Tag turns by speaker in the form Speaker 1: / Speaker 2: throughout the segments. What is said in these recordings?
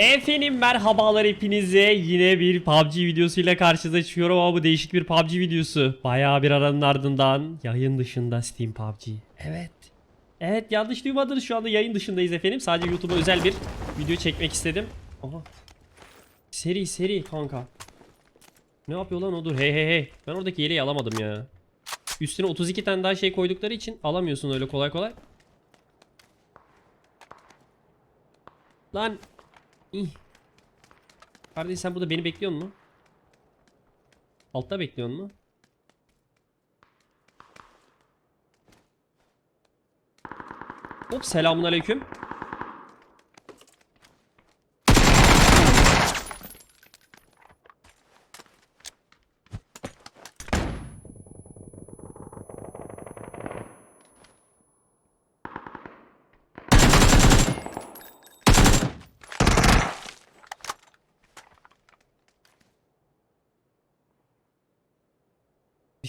Speaker 1: Efendim merhabalar hepinize yine bir PUBG videosuyla karşınıza çıkıyorum ama bu değişik bir PUBG videosu. Bayağı bir aranın ardından yayın dışında Steam PUBG. Evet. Evet yanlış duymadınız şu anda yayın dışındayız efendim. Sadece YouTube'a özel bir video çekmek istedim. Aha. Seri seri kanka. Ne yapıyor lan o dur hey hey hey. Ben oradaki yeleği alamadım ya. Üstüne 32 tane daha şey koydukları için alamıyorsun öyle kolay kolay. Lan. İh. Kardeş sen burada beni bekliyor mu? Altta bekliyor mu? Hop selamun aleyküm.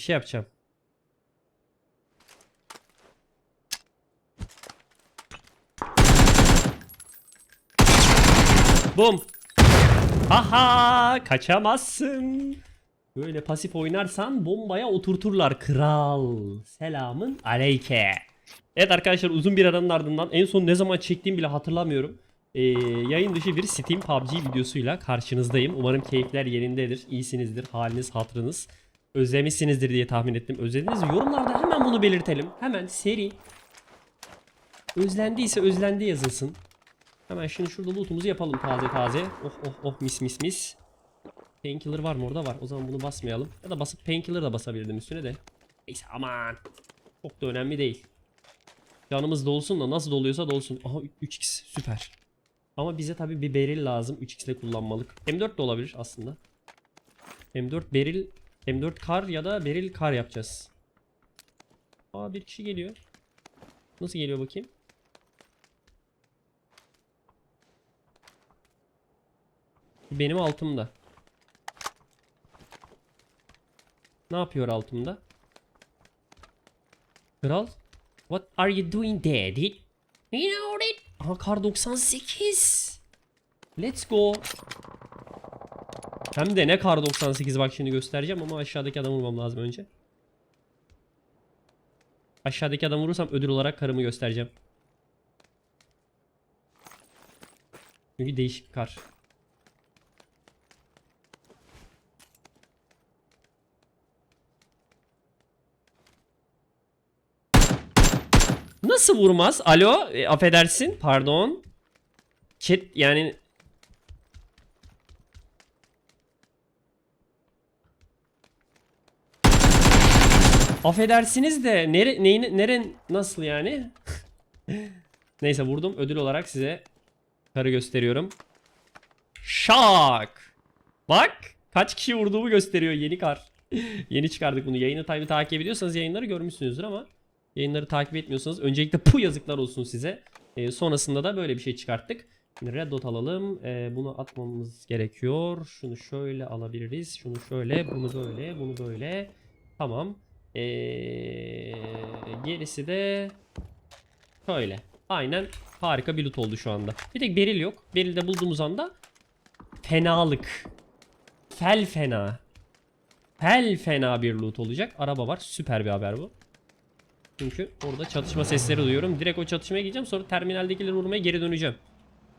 Speaker 1: Şey yapacağım. Bum. Haha kaçamazsın. Böyle pasif oynarsan bombaya oturturlar kral. Selamın aleyke. Evet arkadaşlar uzun bir aranın ardından en son ne zaman çektiğimi bile hatırlamıyorum. Ee, yayın dışı bir Steam PUBG videosuyla karşınızdayım. Umarım keyifler yerindedir, iyisinizdir, haliniz hatırınız. Özlemişsinizdir diye tahmin ettim. Özlediniz mi? Yorumlarda hemen bunu belirtelim. Hemen seri. Özlendiyse özlendi yazılsın. Hemen şimdi şurada lootumuzu yapalım taze taze. Oh oh oh mis mis mis. Painkiller var mı orada var. O zaman bunu basmayalım. Ya da basıp painkiller da basabilirdim üstüne de. Neyse aman. Çok da önemli değil. Canımız dolsun da nasıl doluyorsa dolsun. Aha 3x süper. Ama bize tabi bir beril lazım. 3x ile kullanmalık. M4 de olabilir aslında. M4 beril M4 kar ya da beril kar yapacağız. Aa bir kişi geliyor. Nasıl geliyor bakayım? Benim altımda. Ne yapıyor altımda? Kral? What are you doing dude? You know it. Aha kar 98. Let's go. Hem de ne kar 98 bak şimdi göstereceğim ama aşağıdaki adamı vurmam lazım önce. Aşağıdaki adamı vurursam ödül olarak karımı göstereceğim. Çünkü değişik kar. Nasıl vurmaz? Alo, e, affedersin. Pardon. Chat yani Affedersiniz de nere neyin neren nasıl yani? Neyse vurdum. Ödül olarak size karı gösteriyorum. Şak. Bak kaç kişi vurduğumu gösteriyor yeni kar. yeni çıkardık bunu. Yayını tabii takip ediyorsanız yayınları görmüşsünüzdür ama yayınları takip etmiyorsanız öncelikle pu yazıklar olsun size. Ee, sonrasında da böyle bir şey çıkarttık. Red dot alalım. Ee, bunu atmamız gerekiyor. Şunu şöyle alabiliriz. Şunu şöyle, bunu böyle, bunu böyle. Tamam. Ee, gerisi de şöyle. Aynen harika bir loot oldu şu anda. Bir tek beril yok. Beril de bulduğumuz anda fenalık. Fel fena. Fel fena bir loot olacak. Araba var. Süper bir haber bu. Çünkü orada çatışma sesleri duyuyorum. Direkt o çatışmaya gideceğim. Sonra terminaldekileri vurmaya geri döneceğim.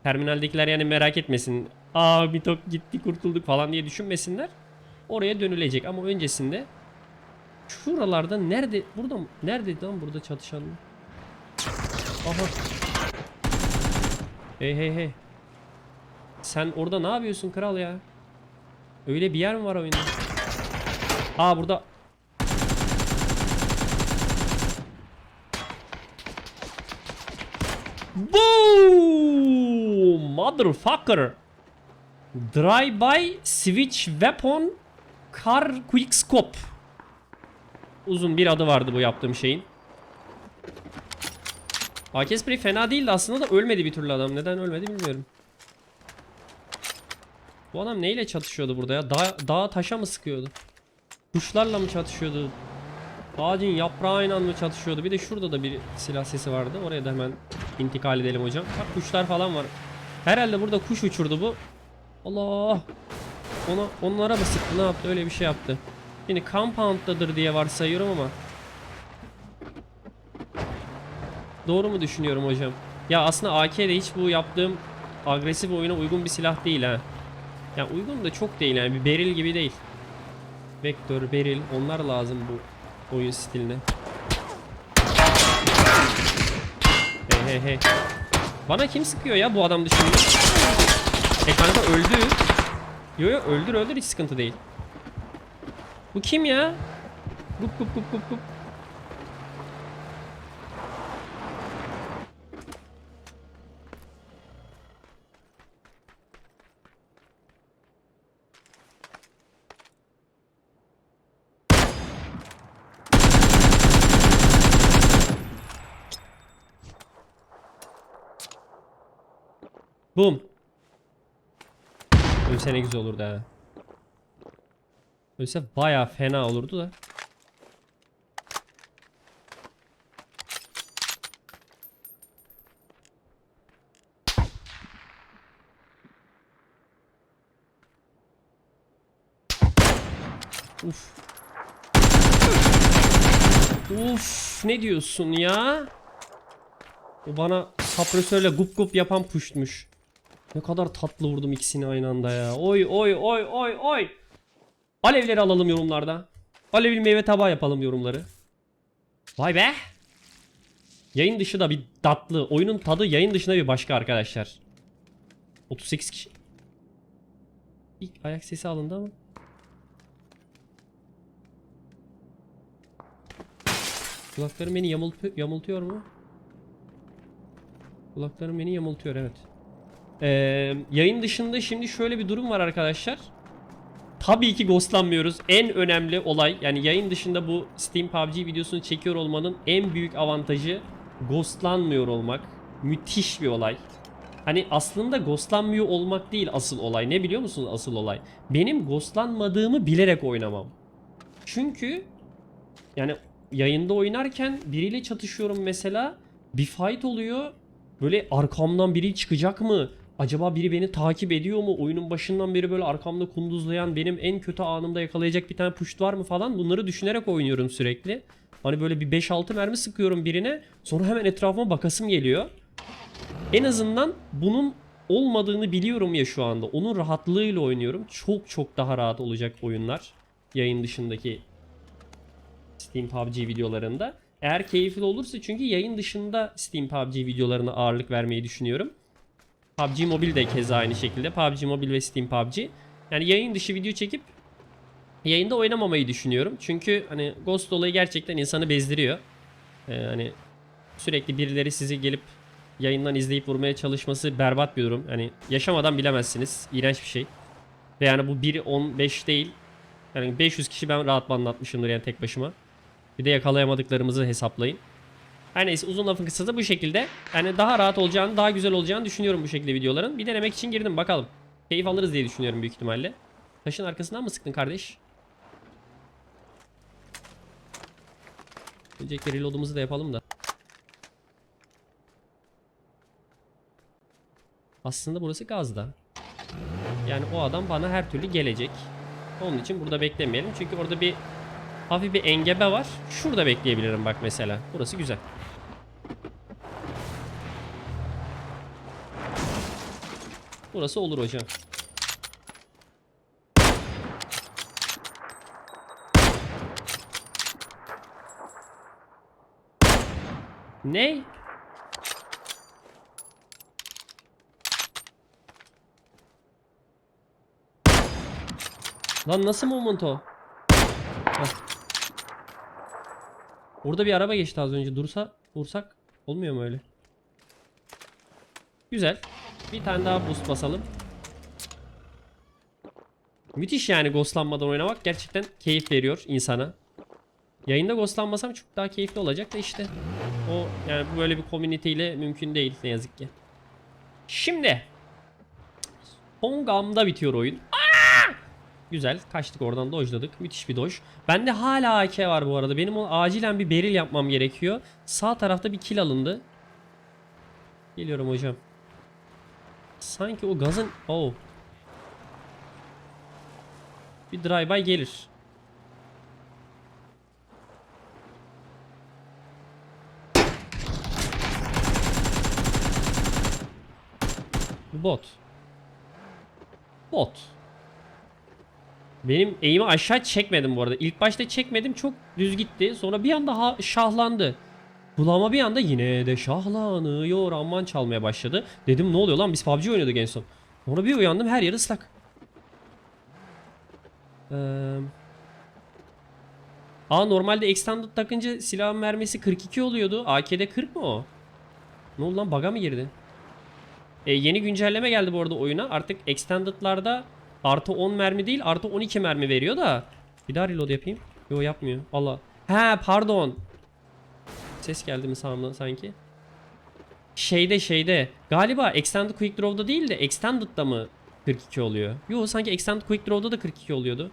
Speaker 1: Terminaldekiler yani merak etmesin. Aa Mitok gitti kurtulduk falan diye düşünmesinler. Oraya dönülecek ama öncesinde Şuralarda nerede? Burada mı? Nerede lan burada çatışanlar? Aha. Hey hey hey. Sen orada ne yapıyorsun kral ya? Öyle bir yer mi var oyunda? Aa burada. Boom! Motherfucker. Drive-by switch weapon car quick scope. Uzun bir adı vardı bu yaptığım şeyin. AK spray fena değildi aslında da ölmedi bir türlü adam. Neden ölmedi bilmiyorum. Bu adam neyle çatışıyordu burada ya? Dağ, dağa taşa mı sıkıyordu? Kuşlarla mı çatışıyordu? Ağacın yaprağıyla mı çatışıyordu? Bir de şurada da bir silah sesi vardı. Oraya da hemen intikal edelim hocam. Bak kuşlar falan var. Herhalde burada kuş uçurdu bu. Allah. Ona onlara mı sıktı? Ne yaptı? Öyle bir şey yaptı. Şimdi compound'dadır diye varsayıyorum ama. Doğru mu düşünüyorum hocam? Ya aslında AK de hiç bu yaptığım agresif oyuna uygun bir silah değil ha. Ya uygun da çok değil yani bir beril gibi değil. Vektör, beril onlar lazım bu oyun stiline. Hey hey hey. Bana kim sıkıyor ya bu adam dışında? E kanka öldü. Yo yo öldür öldür hiç sıkıntı değil. Bu kim ya? Gup gup gup gup gup. Boom. Ölse ne güzel olurdu ha. Ölse baya fena olurdu da. Uf. Uf ne diyorsun ya? O bana kapresörle gup gup yapan puştmuş. Ne kadar tatlı vurdum ikisini aynı anda ya. Oy oy oy oy oy. Alevleri alalım yorumlarda. Alevli meyve tabağı yapalım yorumları. Vay be. Yayın dışı da bir tatlı. Oyunun tadı yayın dışında bir başka arkadaşlar. 38 kişi. İlk ayak sesi alındı ama. Kulaklarım beni yamultu yamultuyor mu? Kulaklarım beni yamultuyor evet. Ee, yayın dışında şimdi şöyle bir durum var arkadaşlar. Tabii ki ghostlanmıyoruz. En önemli olay yani yayın dışında bu Steam PUBG videosunu çekiyor olmanın en büyük avantajı ghostlanmıyor olmak. Müthiş bir olay. Hani aslında ghostlanmıyor olmak değil asıl olay. Ne biliyor musunuz asıl olay? Benim ghostlanmadığımı bilerek oynamam. Çünkü yani yayında oynarken biriyle çatışıyorum mesela. Bir fight oluyor. Böyle arkamdan biri çıkacak mı? Acaba biri beni takip ediyor mu? Oyunun başından beri böyle arkamda kunduzlayan benim en kötü anımda yakalayacak bir tane push var mı falan bunları düşünerek oynuyorum sürekli. Hani böyle bir 5-6 mermi sıkıyorum birine sonra hemen etrafıma bakasım geliyor. En azından bunun olmadığını biliyorum ya şu anda. Onun rahatlığıyla oynuyorum. Çok çok daha rahat olacak oyunlar. Yayın dışındaki Steam PUBG videolarında. Eğer keyifli olursa çünkü yayın dışında Steam PUBG videolarına ağırlık vermeyi düşünüyorum. PUBG Mobile de keza aynı şekilde. PUBG Mobile ve Steam PUBG. Yani yayın dışı video çekip yayında oynamamayı düşünüyorum. Çünkü hani Ghost olayı gerçekten insanı bezdiriyor. Ee, hani sürekli birileri sizi gelip yayından izleyip vurmaya çalışması berbat bir durum. Hani yaşamadan bilemezsiniz. İğrenç bir şey. Ve yani bu 1 15 değil. Yani 500 kişi ben rahat banlatmışımdır yani tek başıma. Bir de yakalayamadıklarımızı hesaplayın. Her neyse uzun lafın kısası bu şekilde. Yani daha rahat olacağını, daha güzel olacağını düşünüyorum bu şekilde videoların. Bir denemek için girdim bakalım. Keyif alırız diye düşünüyorum büyük ihtimalle. Taşın arkasından mı sıktın kardeş? Öncelikle reload'umuzu da yapalım da. Aslında burası gazda. Yani o adam bana her türlü gelecek. Onun için burada beklemeyelim. Çünkü orada bir hafif bir engebe var. Şurada bekleyebilirim bak mesela. Burası güzel. Burası olur hocam. Ne? Lan nasıl moment o? Heh. Orada bir araba geçti az önce. Dursa, dursak olmuyor mu öyle? Güzel. Bir tane daha boost basalım. Müthiş yani ghostlanmadan oynamak gerçekten keyif veriyor insana. Yayında ghostlanmasam çok daha keyifli olacak da işte. O yani bu böyle bir community ile mümkün değil ne yazık ki. Şimdi. Son gamda bitiyor oyun. Aa! Güzel. Kaçtık oradan dojladık. Müthiş bir doj. Bende hala AK var bu arada. Benim o acilen bir beril yapmam gerekiyor. Sağ tarafta bir kill alındı. Geliyorum hocam. Sanki o gazın... Oh. Bir drive-by gelir. Bot. Bot. Benim eğimi aşağı çekmedim bu arada. İlk başta çekmedim çok düz gitti. Sonra bir anda şahlandı. Kulağıma bir anda yine de şahlanıyor aman çalmaya başladı. Dedim ne oluyor lan biz PUBG oynuyorduk en son. Sonra bir uyandım her yer ıslak. Ee... Aa normalde extended takınca silahın mermisi 42 oluyordu. AK'de 40 mı o? Ne oldu lan baga mı girdi? E, yeni güncelleme geldi bu arada oyuna. Artık extended'larda artı 10 mermi değil artı 12 mermi veriyor da. Bir daha reload yapayım. Yo yapmıyor. Allah. He pardon. Ses geldi mi sağımdan sanki? Şeyde şeyde. Galiba Extended Quick Draw'da değil de Extended'da mı 42 oluyor? Yo sanki Extended Quick Draw'da da 42 oluyordu.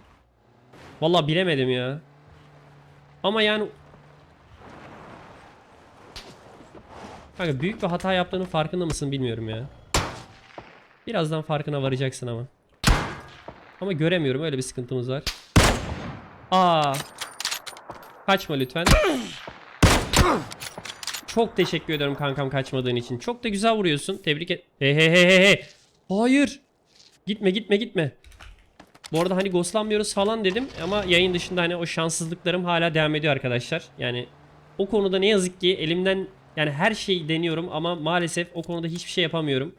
Speaker 1: Vallahi bilemedim ya. Ama yani Kanka büyük bir hata yaptığının farkında mısın bilmiyorum ya. Birazdan farkına varacaksın ama. Ama göremiyorum öyle bir sıkıntımız var. Aa. Kaçma lütfen. Çok teşekkür ederim kankam kaçmadığın için. Çok da güzel vuruyorsun. Tebrik et. He he he he he. Hayır. Gitme gitme gitme. Bu arada hani ghostlanmıyoruz falan dedim ama yayın dışında hani o şanssızlıklarım hala devam ediyor arkadaşlar. Yani o konuda ne yazık ki elimden yani her şeyi deniyorum ama maalesef o konuda hiçbir şey yapamıyorum.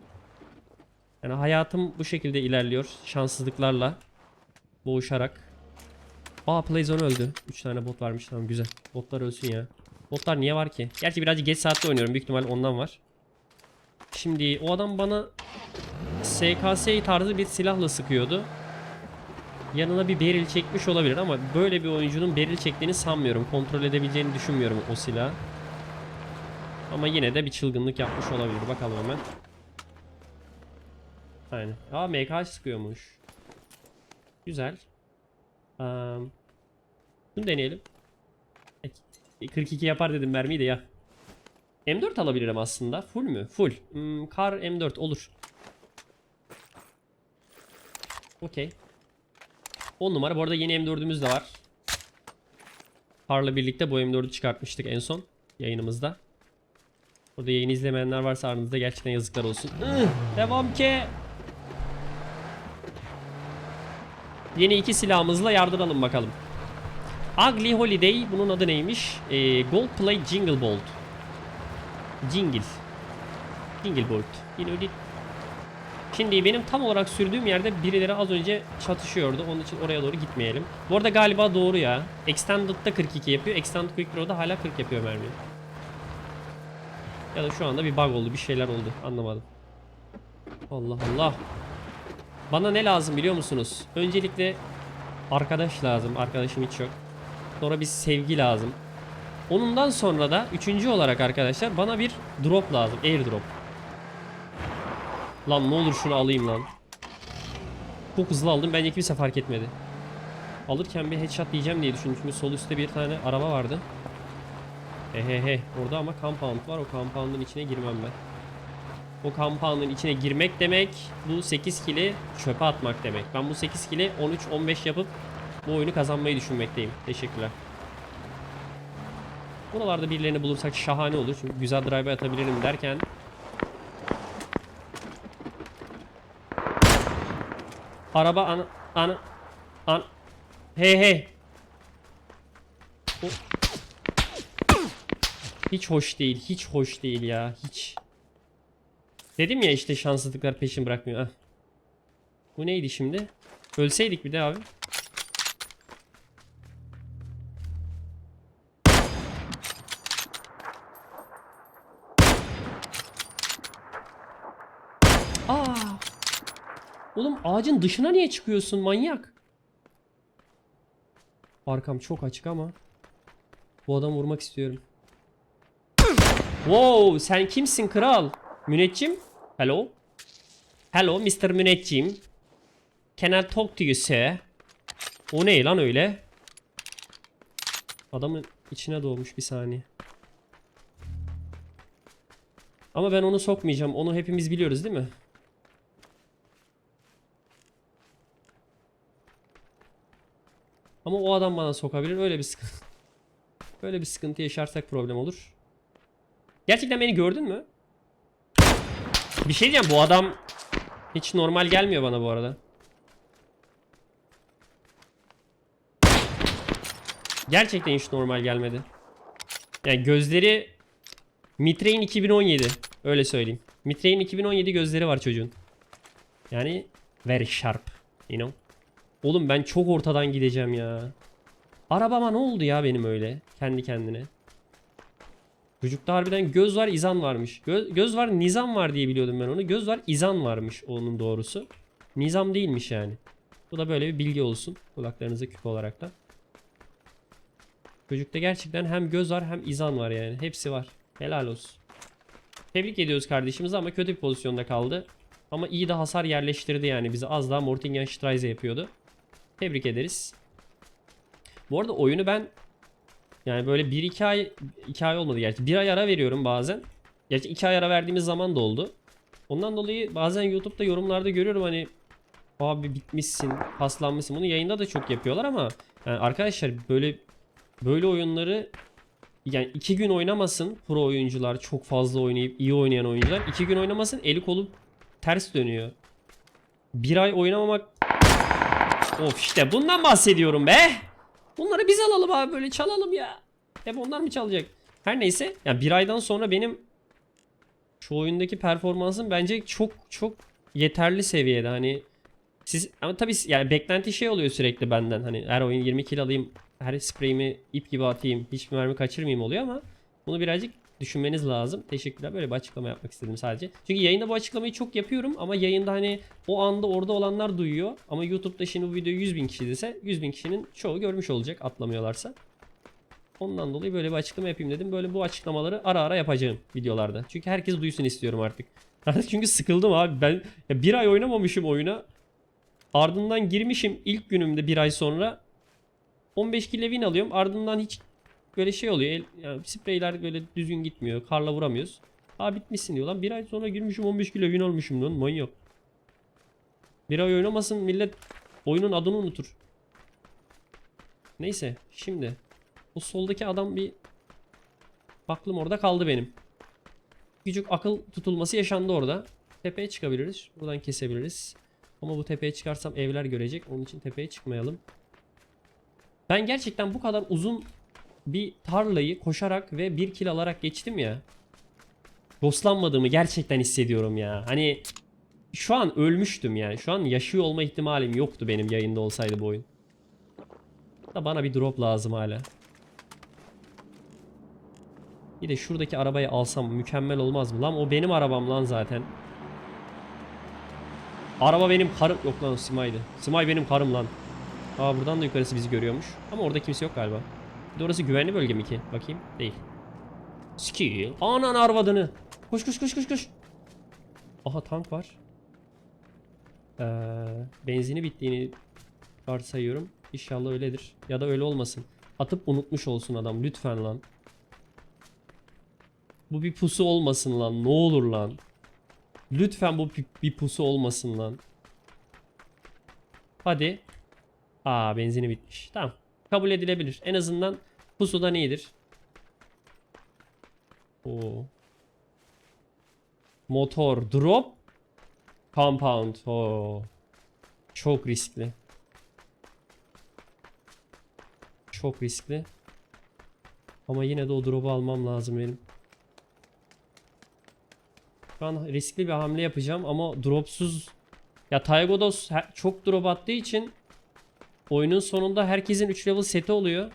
Speaker 1: Yani hayatım bu şekilde ilerliyor şanssızlıklarla boğuşarak. Aa Playzone öldü. 3 tane bot varmış tamam güzel. Botlar ölsün ya. Botlar niye var ki? Gerçi birazcık geç saatte oynuyorum. Büyük ihtimal ondan var. Şimdi o adam bana SKS tarzı bir silahla sıkıyordu. Yanına bir beril çekmiş olabilir ama böyle bir oyuncunun beril çektiğini sanmıyorum. Kontrol edebileceğini düşünmüyorum o silahı. Ama yine de bir çılgınlık yapmış olabilir. Bakalım hemen. Aynen. Aa MK sıkıyormuş. Güzel. Um, bunu deneyelim. E, 42 yapar dedim mermiyi de ya. M4 alabilirim aslında. Full mü? Full. Hmm, kar M4 olur. Okey. 10 numara. Bu arada yeni M4'ümüz de var. Kar'la birlikte bu M4'ü çıkartmıştık en son yayınımızda. Burada yayını izlemeyenler varsa aranızda gerçekten yazıklar olsun. Ih, devam ki. Yeni iki silahımızla yardıralım bakalım. Ugly Holiday bunun adı neymiş? Ee, Gold Play Jingle Bolt. Jingle. Jingle Bolt. Yine öyle. Şimdi benim tam olarak sürdüğüm yerde birileri az önce çatışıyordu. Onun için oraya doğru gitmeyelim. Bu arada galiba doğru ya. Extended'da 42 yapıyor. Extended Quick Draw'da hala 40 yapıyor mermi. Ya da şu anda bir bug oldu. Bir şeyler oldu. Anlamadım. Allah Allah. Bana ne lazım biliyor musunuz? Öncelikle arkadaş lazım. Arkadaşım hiç yok. Sonra bir sevgi lazım. Onundan sonra da üçüncü olarak arkadaşlar bana bir drop lazım. Airdrop. Lan ne olur şunu alayım lan. Çok hızlı aldım. Bence kimse fark etmedi. Alırken bir headshot diyeceğim diye düşündüm. Çünkü sol üstte bir tane araba vardı. He he he. Orada ama compound var. O compound'un içine girmem ben. O compound'un içine girmek demek bu 8 kili çöpe atmak demek. Ben bu 8 kili 13-15 yapıp bu oyunu kazanmayı düşünmekteyim. Teşekkürler. Buralarda birilerini bulursak şahane olur. Çünkü güzel drive atabilirim derken Araba ana ana an Hey hey. O- Hiç hoş değil. Hiç hoş değil ya. Hiç. Dedim ya işte şanssızlıklar peşin bırakmıyor. Ah. Bu neydi şimdi? Ölseydik bir de abi. Aa! Oğlum ağacın dışına niye çıkıyorsun manyak? Arkam çok açık ama. Bu adamı vurmak istiyorum. Wow sen kimsin kral? Müneccim? Hello? Hello Mr. Müneccim. Can I talk to you sir? O ne lan öyle? Adamın içine doğmuş bir saniye. Ama ben onu sokmayacağım. Onu hepimiz biliyoruz değil mi? Ama o adam bana sokabilir. Öyle bir sıkıntı. Böyle bir sıkıntı yaşarsak problem olur. Gerçekten beni gördün mü? Bir şey diyeceğim bu adam hiç normal gelmiyor bana bu arada. Gerçekten hiç normal gelmedi. Yani gözleri Mitre'in 2017 öyle söyleyeyim. Mitre'in 2017 gözleri var çocuğun. Yani very sharp, you know. Oğlum ben çok ortadan gideceğim ya. Arabama ne oldu ya benim öyle kendi kendine. Çocukta harbiden göz var izan varmış. Göz, göz var nizam var diye biliyordum ben onu. Göz var izan varmış onun doğrusu. Nizam değilmiş yani. Bu da böyle bir bilgi olsun. Kulaklarınıza küp olarak da. Çocukta gerçekten hem göz var hem izan var yani. Hepsi var. Helal olsun. Tebrik ediyoruz kardeşimizi ama kötü bir pozisyonda kaldı. Ama iyi de hasar yerleştirdi yani. Bizi az daha Mortingen yapıyordu. Tebrik ederiz. Bu arada oyunu ben yani böyle 1-2 ay 2 ay olmadı gerçi. 1 ay ara veriyorum bazen. Gerçi 2 ay ara verdiğimiz zaman da oldu. Ondan dolayı bazen YouTube'da yorumlarda görüyorum hani abi bitmişsin, paslanmışsın. Bunu yayında da çok yapıyorlar ama yani arkadaşlar böyle böyle oyunları yani 2 gün oynamasın pro oyuncular çok fazla oynayıp iyi oynayan oyuncular 2 gün oynamasın eli kolu ters dönüyor. Bir ay oynamamak Of işte bundan bahsediyorum be. Bunları biz alalım abi böyle çalalım ya. Hep onlar mı çalacak? Her neyse yani bir aydan sonra benim şu oyundaki performansım bence çok çok yeterli seviyede hani siz ama tabii yani beklenti şey oluyor sürekli benden hani her oyun 20 kill alayım her spreyimi ip gibi atayım hiçbir mermi kaçırmayayım oluyor ama bunu birazcık düşünmeniz lazım. Teşekkürler. Böyle bir açıklama yapmak istedim sadece. Çünkü yayında bu açıklamayı çok yapıyorum ama yayında hani o anda orada olanlar duyuyor. Ama YouTube'da şimdi bu video 100 bin kişi dese 100 bin kişinin çoğu görmüş olacak atlamıyorlarsa. Ondan dolayı böyle bir açıklama yapayım dedim. Böyle bu açıklamaları ara ara yapacağım videolarda. Çünkü herkes duysun istiyorum artık. Çünkü sıkıldım abi. Ben ya bir ay oynamamışım oyuna. Ardından girmişim ilk günümde bir ay sonra. 15 kille win alıyorum. Ardından hiç böyle şey oluyor. El, yani spreyler böyle düzgün gitmiyor. Karla vuramıyoruz. Aa bitmişsin diyor lan. Bir ay sonra girmişim 15 kilo win almışım lan. Manyak. Bir ay oynamasın millet oyunun adını unutur. Neyse şimdi. O soldaki adam bir aklım orada kaldı benim. Küçük akıl tutulması yaşandı orada. Tepeye çıkabiliriz. Buradan kesebiliriz. Ama bu tepeye çıkarsam evler görecek. Onun için tepeye çıkmayalım. Ben gerçekten bu kadar uzun bir tarlayı koşarak ve bir kill alarak geçtim ya. Dostlanmadığımı gerçekten hissediyorum ya. Hani şu an ölmüştüm yani. Şu an yaşıyor olma ihtimalim yoktu benim yayında olsaydı bu oyun. Da bana bir drop lazım hala. Bir de şuradaki arabayı alsam mükemmel olmaz mı? Lan o benim arabam lan zaten. Araba benim karım... Yok lan Simay'dı. Simay benim karım lan. Aa buradan da yukarısı bizi görüyormuş. Ama orada kimse yok galiba. Bir orası güvenli bölge mi ki? Bakayım. Değil. Skill. Anan arvadını. Koş koş koş koş koş. Aha tank var. Ee, benzini bittiğini varsayıyorum. İnşallah öyledir. Ya da öyle olmasın. Atıp unutmuş olsun adam. Lütfen lan. Bu bir pusu olmasın lan. Ne olur lan. Lütfen bu bir pusu olmasın lan. Hadi. Aa benzini bitmiş. Tamam. Kabul edilebilir. En azından pusudan iyidir. Oo. Motor drop compound. Oo. Çok riskli. Çok riskli. Ama yine de o drop'u almam lazım benim. Şu an riskli bir hamle yapacağım ama dropsuz ya Taygodos çok drop attığı için oyunun sonunda herkesin 3 level seti oluyor.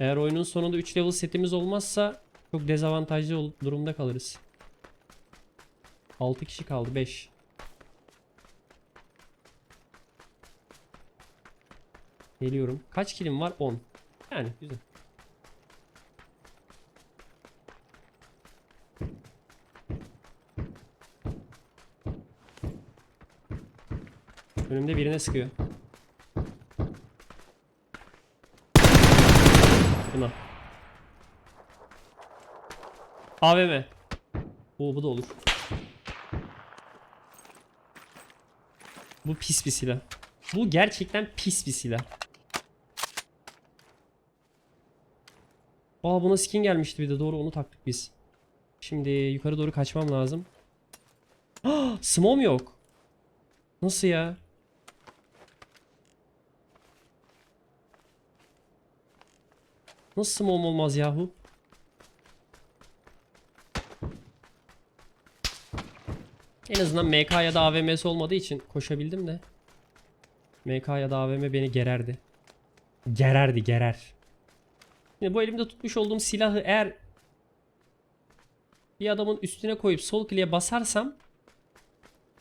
Speaker 1: Eğer oyunun sonunda 3 level setimiz olmazsa çok dezavantajlı durumda kalırız. 6 kişi kaldı 5. Geliyorum. Kaç kilim var? 10. Yani güzel. Önümde birine sıkıyor. Buna. AVM. Oo bu da olur. Bu pis bir silah. Bu gerçekten pis bir silah. Aa buna skin gelmişti bir de doğru onu taktık biz. Şimdi yukarı doğru kaçmam lazım. Smom yok. Nasıl ya? Nasıl smom olmaz yahu? En azından MK ya da AVM'si olmadığı için koşabildim de. MK ya da AVM beni gererdi. Gererdi gerer. Şimdi bu elimde tutmuş olduğum silahı eğer bir adamın üstüne koyup sol kliğe basarsam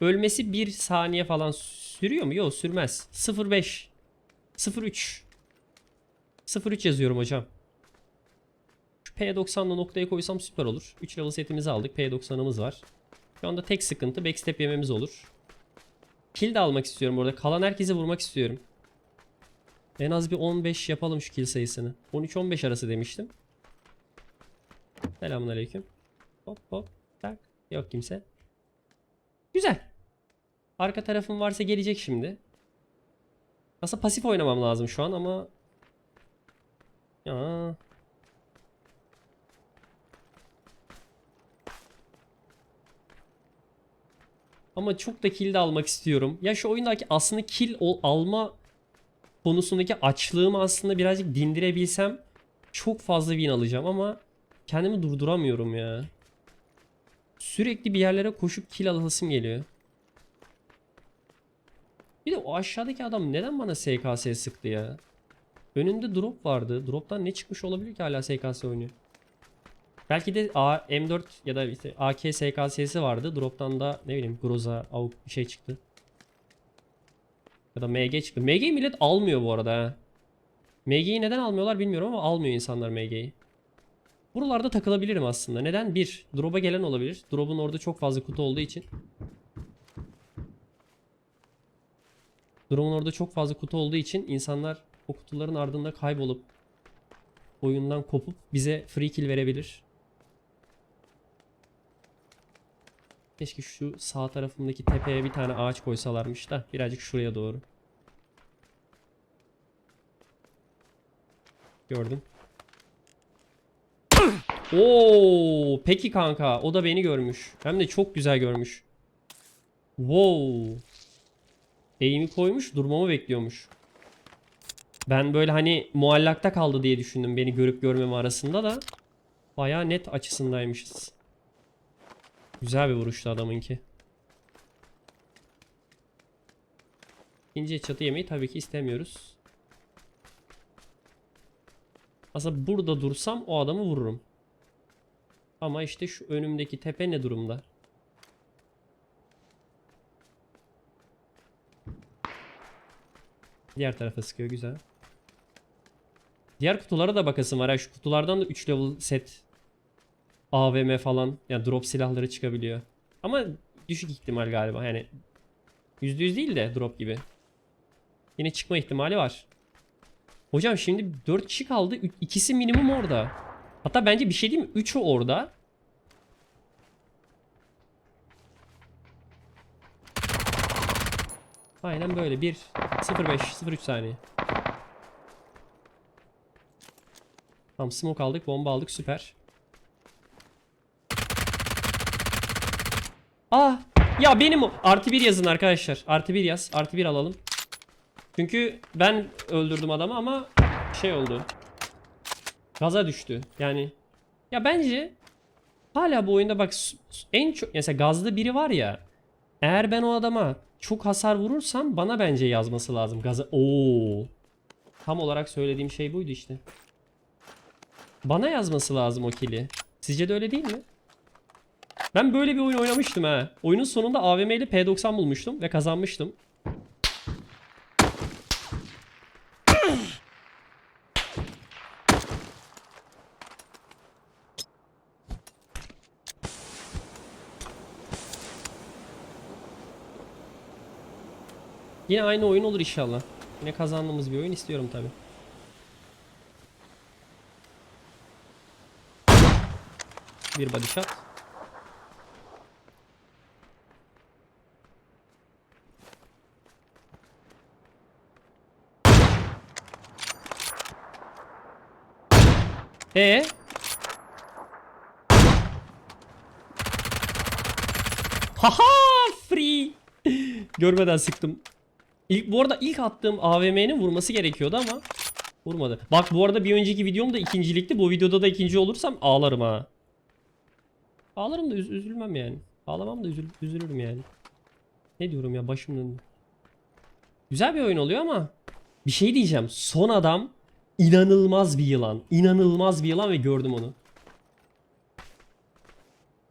Speaker 1: ölmesi bir saniye falan sürüyor mu? Yok sürmez. 05 03 03 yazıyorum hocam. Şu P90'la noktaya koysam süper olur. 3 level setimizi aldık. P90'ımız var. Şu anda tek sıkıntı backstep yememiz olur. Kill de almak istiyorum orada. Kalan herkese vurmak istiyorum. En az bir 15 yapalım şu kill sayısını. 13-15 arası demiştim. Selamünaleyküm. Hop hop. Tak. Yok kimse. Güzel. Arka tarafım varsa gelecek şimdi. Aslında pasif oynamam lazım şu an ama... Ya. Ama çok da kill de almak istiyorum. Ya şu oyundaki aslında kill alma konusundaki açlığımı aslında birazcık dindirebilsem çok fazla win alacağım ama kendimi durduramıyorum ya. Sürekli bir yerlere koşup kill alasım geliyor. Bir de o aşağıdaki adam neden bana SKS sıktı ya? Önünde drop vardı. Drop'tan ne çıkmış olabilir ki hala SKS oynuyor? Belki de A, M4 ya da işte AK SKS'si vardı. Drop'tan da ne bileyim Groza, AUK bir şey çıktı. Ya da MG çıktı. MG'yi millet almıyor bu arada. MG'yi neden almıyorlar bilmiyorum ama almıyor insanlar MG'yi. Buralarda takılabilirim aslında. Neden? Bir, drop'a gelen olabilir. Drop'un orada çok fazla kutu olduğu için. Drop'un orada çok fazla kutu olduğu için insanlar o kutuların ardında kaybolup oyundan kopup bize free kill verebilir. Keşke şu sağ tarafındaki tepeye bir tane ağaç koysalarmış da birazcık şuraya doğru. Gördüm. Oo, peki kanka, o da beni görmüş. Hem de çok güzel görmüş. Wow. Eğimi koymuş, durmamı bekliyormuş. Ben böyle hani muallakta kaldı diye düşündüm beni görüp görmeme arasında da. Bayağı net açısındaymışız. Güzel bir vuruştu adamınki. İkinci çatı yemeyi tabii ki istemiyoruz. Aslında burada dursam o adamı vururum. Ama işte şu önümdeki tepe ne durumda? Diğer tarafa sıkıyor güzel. Diğer kutulara da bakasım var. ha. Şu kutulardan da 3 level set AVM falan yani drop silahları çıkabiliyor. Ama düşük ihtimal galiba. Yani %100 değil de drop gibi. Yine çıkma ihtimali var. Hocam şimdi 4 kişi kaldı. İkisi minimum orada. Hatta bence bir şey değil mi? 3'ü orada. Aynen böyle. 1 05 03 saniye. Tamam smoke aldık, bomba aldık süper. Ah! Ya benim o. Artı bir yazın arkadaşlar. Artı bir yaz. Artı bir alalım. Çünkü ben öldürdüm adamı ama şey oldu. Gaza düştü. Yani ya bence hala bu oyunda bak en çok mesela gazlı biri var ya. Eğer ben o adama çok hasar vurursam bana bence yazması lazım. Gaza Oo. Tam olarak söylediğim şey buydu işte. Bana yazması lazım o kili. Sizce de öyle değil mi? Ben böyle bir oyun oynamıştım ha. Oyunun sonunda AVM ile P90 bulmuştum ve kazanmıştım. Yine aynı oyun olur inşallah. Yine kazandığımız bir oyun istiyorum tabi. Bir body shot. E Haha free. Görmeden sıktım. İlk bu arada ilk attığım AVM'nin vurması gerekiyordu ama vurmadı. Bak bu arada bir önceki videom da ikincilikti. Bu videoda da ikinci olursam ağlarım ha. Ağlarım da üz- üzülmem yani. Ağlamam da üzül- üzülürüm yani. Ne diyorum ya başım döndü. Güzel bir oyun oluyor ama bir şey diyeceğim. Son adam inanılmaz bir yılan. İnanılmaz bir yılan ve gördüm onu.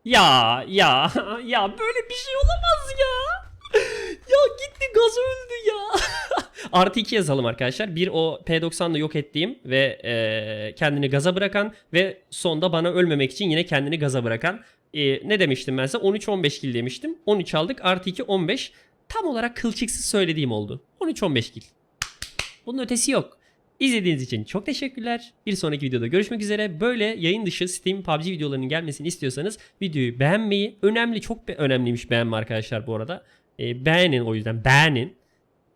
Speaker 1: Ya ya ya böyle bir şey olamaz ya. Ya gitti gaz öldü ya. Artı 2 yazalım arkadaşlar. Bir o P90'da yok ettiğim ve e, kendini gaza bırakan ve sonda bana ölmemek için yine kendini gaza bırakan. E, ne demiştim ben size? 13-15 kill demiştim. 13 aldık. Artı 2 15. Tam olarak kılçıksız söylediğim oldu. 13-15 kill. Bunun ötesi yok. İzlediğiniz için çok teşekkürler. Bir sonraki videoda görüşmek üzere. Böyle yayın dışı Steam PUBG videolarının gelmesini istiyorsanız videoyu beğenmeyi, önemli çok önemliymiş beğenme arkadaşlar bu arada. E, beğenin o yüzden beğenin.